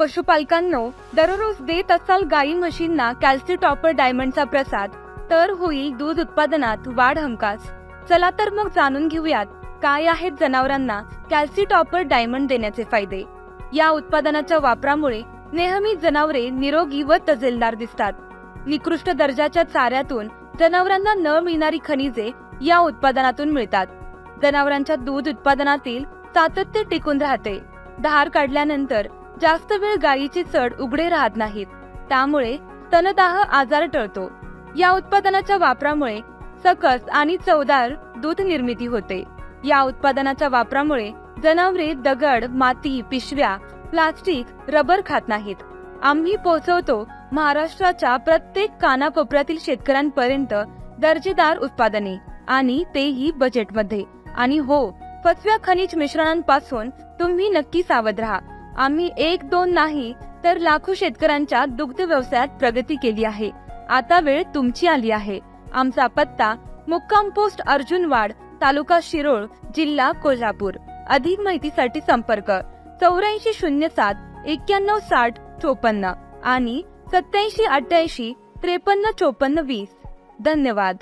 पशुपालकांनो दररोज देत असाल गाई म्हशींना कॅल्सी टॉपर डायमंडचा प्रसाद तर होईल दूध उत्पादनात वाढ हमखास. चला तर मग जाणून घेऊयात काय आहेत जनावरांना कॅल्सी टॉपर डायमंड देण्याचे फायदे. या उत्पादनाच्या वापरामुळे नेहमी जनावरे निरोगी व तजेलदार दिसतात. निकृष्ट दर्जाच्या चाऱ्यातून जनावरांना न मिळणारी खनिजे या उत्पादनातून मिळतात. जनावरांच्या दूध उत्पादनातील सातत्य टिकून राहते. धार काढल्यानंतर जास्त वेळ गायीचे चढ उघडे राहत नाहीत. त्यामुळे स्तनदाह आजार टळतो. या उत्पादनाच्या वापरामुळे सकस आणि चवदार दूध निर्मिती होते. या उत्पादनाच्या वापरामुळे जनावरे दगड माती पिशव्या प्लास्टिक रबर खात नाहीत. आम्ही पोहोचवतो महाराष्ट्राच्या प्रत्येक कानाकोपऱ्यातील शेतकऱ्यांपर्यंत दर्जेदार उत्पादने आणि तेही बजेटमध्ये आणि हो फसव्या खनिज मिश्रणांपासून तुम्ही नक्की सावध राहा. आम्ही एक दोन नाही तर लाखो शेतकऱ्यांच्या दुग्ध व्यवसायात प्रगती केली आहे. आता वेळ तुमची आली आहे. आमचा पत्ता मुक्काम पोस्ट अर्जुनवाड तालुका शिरोळ जिल्हा कोल्हापूर. अधिक माहितीसाठी संपर्क चौऱ्याऐंशी शून्य सात एक्क्याण्णव साठ चोपन्न आणि सत्याऐंशी अठ्ठ्याऐंशी त्रेपन्न चोपन्न वीस. धन्यवाद.